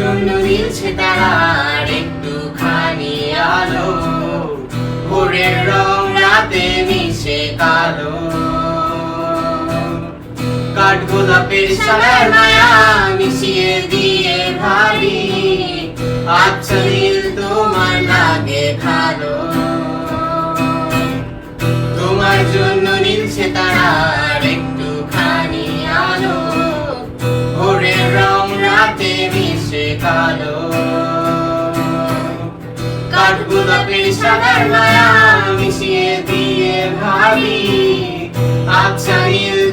জন্য দিলছে তারার একটুখানি আলো। ভোরের রং রাতে মিশে কালো। কাঠ গোলাপের সারার মায়া মিশিয়ে দিয়ে ভাবি আচ্ছা নীল তোমার লাগে ভালো। তোমার জন্য নীলছে তারার সাদার মায়া মিশিয়ে দিয়ে ভাবি আচ্ছা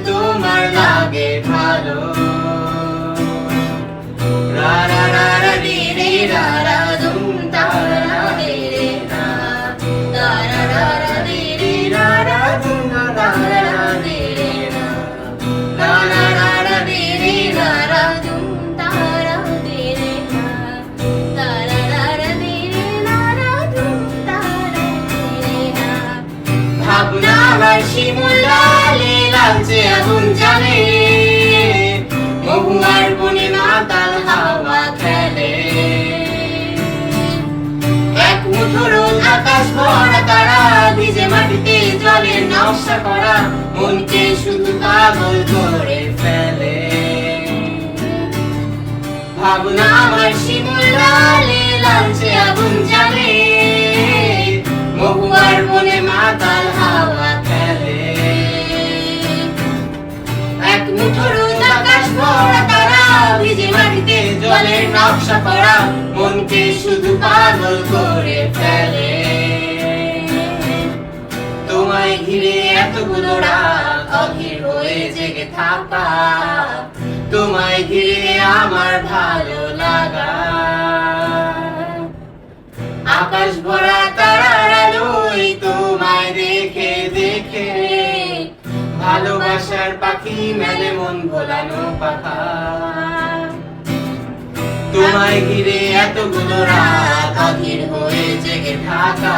তোমার লাগে। নকশা করা মনকে শুধু পাগল করে ফেলে। ভাবনা আমার শিমুলালে লালচে আগুন জ্বালে। মহুয়ার বনে মাতাল হাওয়া খেলে এক মুঠো রোদ আকাশ ভরা তারা, ভিজে মাটিতে জলের নকশা করা মনকে শুধু পাগল করে ফেলে। তোমায় ঘিরে এতগুলো রাত অধীর হয়ে জেগে থাকা। তোমায় ঘিরে আমার ভালো লাগা। আকাশ ভরা তারার আলোয় তোমায় দেখে দেখে। ভালোবাসার পাখি মেলে মন ভোলানো পাখা। তোমায় ঘিরে এতগুলো রাত অধীর হয়ে জেগে থাকা।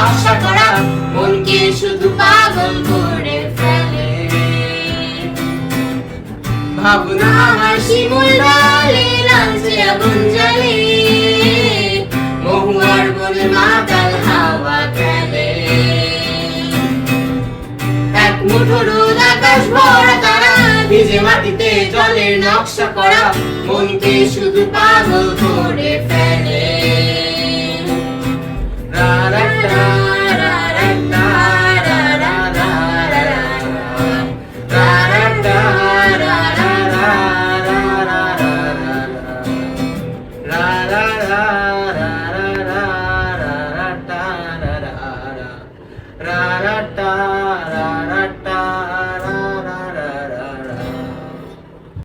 নকশা করা, মনকে শুধু পাগল করে ফেলে। ভাবনা আগুন মহুয়ার মাতাল হাওয়া খেলে। এক মুঠো রোদ আকাশ ভরা তারা, ভিজে মাটিতে জলের নকশা করা, মনকে শুধু পাগল করে ফেলে। ta ra ra.